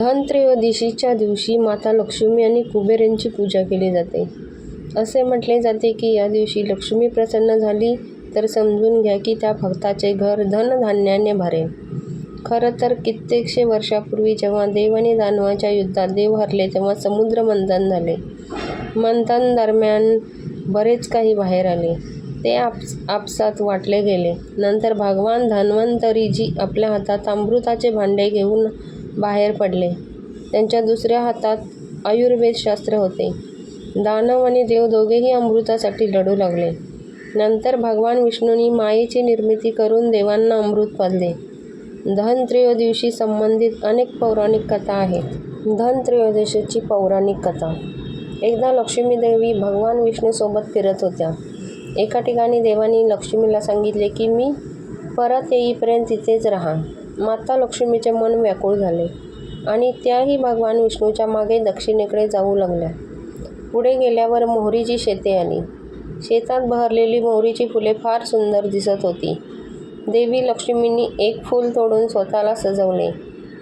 धनत्रयोदशीच्या दिवशी माता लक्ष्मी आणि कुबेर यांची पूजा केली जाते. असे म्हटले जाते की या दिवशी लक्ष्मी प्रसन्न झाली तर समजून घ्या की त्या भक्ताचे घर धनधान्याने भरेल. खरं तर कित्येकशे वर्षापूर्वी जेव्हा देव आणि दानवांच्या युद्धात देव हरले तेव्हा समुद्र मंथन झाले. मंथनादरम्यान बरेच काही बाहेर आले. ते आपापसात वाटले गेले. नंतर भगवान धन्वंतरीजी आपल्या हातात अमृताचे भांडे घेऊन बाहेर पडले. त्यांच्या दुसऱ्या हातात आयुर्वेदशास्त्र होते. दानव आणि देव दोघेही अमृतासाठी लढू लागले. नंतर भगवान विष्णूंनी मायेची निर्मिती करून देवांना अमृत पाजले. धनत्रयोदिवशी संबंधित अनेक पौराणिक कथा आहेत. धनत्रयोदशीची पौराणिक कथा. एकदा लक्ष्मीदेवी भगवान विष्णूसोबत फिरत होत्या. एका ठिकाणी देवानी लक्ष्मीला सांगितले की मी परत येईपर्यंत तिथेच राहा. माता लक्ष्मीचे मन व्याकुळ झाले आणि त्याही भगवान विष्णूच्या मागे दक्षिणेकडे जाऊ लागल्या. पुढे गेल्यावर मोहरीची शेते आली. शेतात बहरलेली मोहरीची फुले फार सुंदर दिसत होती. देवी लक्ष्मींनी एक फूल तोडून स्वतःला सजवले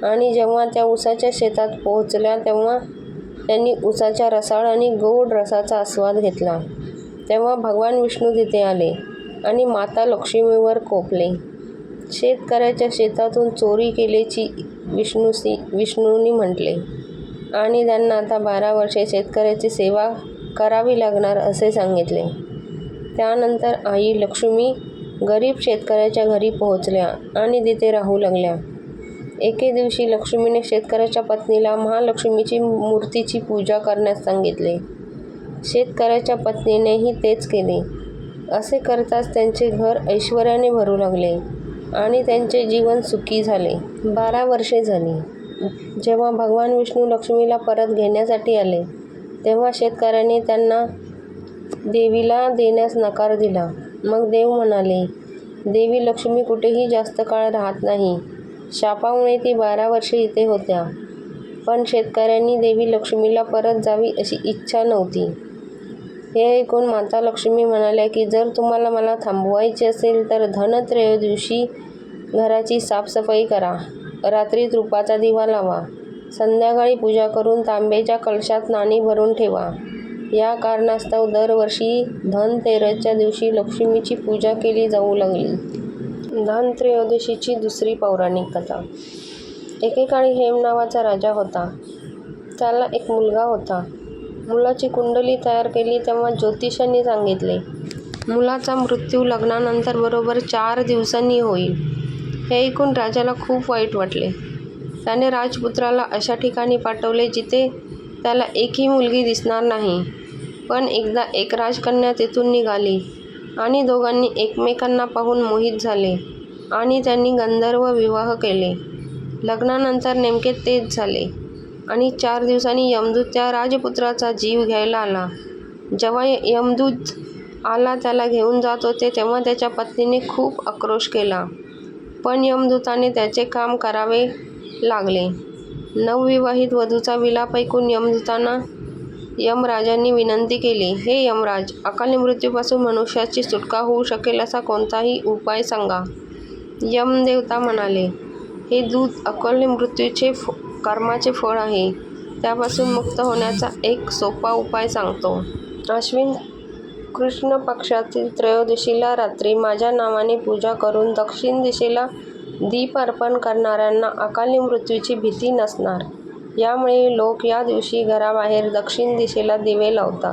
आणि जेव्हा त्या उसाच्या शेतात पोहोचल्या तेव्हा त्यांनी उसाच्या रसाळ आणि गोड रसाचा आस्वाद घेतला. तेव्हा भगवान विष्णू तिथे आले आणि माता लक्ष्मीवर कोपले. शेतकऱ्याच्या शेतातून चोरी केल्याची केल्याचे विष्णूंनी म्हटले आणि त्यांना आता बारा वर्षे शेतकऱ्याची सेवा करावी लागणार असे सांगितले. त्यानंतर आई लक्ष्मी गरीब शेतकऱ्याच्या घरी पोहोचल्या आणि तिथे राहू लागल्या. एके दिवशी लक्ष्मीने शेतकऱ्याच्या पत्नीला महालक्ष्मीची मूर्तीची पूजा करण्यास सांगितले. शेतकऱ्याच्या पत्नीनेही तेच केले. असे करताच त्यांचे घर ऐश्वर्याने भरू लागले आणि त्यांचे जीवन सुखी झाले. बारा वर्षे झाली. जेव्हा भगवान विष्णू लक्ष्मीला परत घेण्यासाठी आले तेव्हा शेतकऱ्याने त्यांना देवीला देण्यास नकार दिला. मग देव म्हणाले, देवी लक्ष्मी कुठेही जास्त काळ राहत नाही. शापामुळे ती बारा वर्षे इथे होत्या. पण शेतकऱ्यांनी देवी लक्ष्मीला परत जावी अशी इच्छा नव्हती. हे ऐकून माता लक्ष्मी म्हणाल्या की जर तुम्हाला मला थांबवायचे असेल तर धनत्रयोदिवशी घराची साफसफाई करा, रात्री रूपाचा दिवा लावा, संध्याकाळी पूजा करून तांब्याच्या कलशात नाणी भरून ठेवा. या कारणास्तव दरवर्षी धनतेरसच्या दिवशी लक्ष्मीची पूजा केली जाऊ लागली. धनत्रयोदशीची दुसरी पौराणिक कथा. एकेकाळी हेम नावाचा राजा होता. त्याला एक मुलगा होता. मुलाची कुंडली तयार केली तेव्हा ज्योतिषांनी सांगितले, मुलाचा मृत्यू लग्नानंतर बरोबर चार दिवसांनी होईल. हे ऐकून राजाला खूप वाईट वाटले. त्याने राजपुत्राला अशा ठिकाणी पाठवले जिथे त्याला एकही मुलगी दिसणार नाही. पण एकदा एक राजकन्या तेथून निघाली आणि दोघांनी एकमेकांना पाहून मोहित झाले आणि त्यांनी गंधर्व विवाह केले. लग्नानंतर नेमके तेच झाले आणि चार दिवसांनी यमदूत त्या राजपुत्राचा जीव घ्यायला आला. जेव्हा यमदूत आला त्याला घेऊन जात होते तेव्हा त्याच्या पत्नीने खूप आक्रोश केला. पण यमदूताने त्याचे काम करावे लागले. नवविवाहित वधूचा विलाप ऐकून यमदूतांना यमराजांनी विनंती केली, हे यमराज, अकाली मृत्यूपासून मनुष्याची सुटका होऊ शकेल असा कोणताही उपाय सांगा. यमदेवता म्हणाले, हे दूत अकाली मृत्यूचे कर्माचे फळ आहे. त्यापासून मुक्त होण्याचा एक सोपा उपाय सांगतो. अश्विन कृष्ण पक्षातील त्रयोदशीला रात्री माझ्या नावाने पूजा करून दक्षिण दिशेला दीप अर्पण करणाऱ्यांना अकाली मृत्यूची भीती नसणार. यामुळे लोक या दिवशी घराबाहेर दक्षिण दिशेला दिवे लावतात.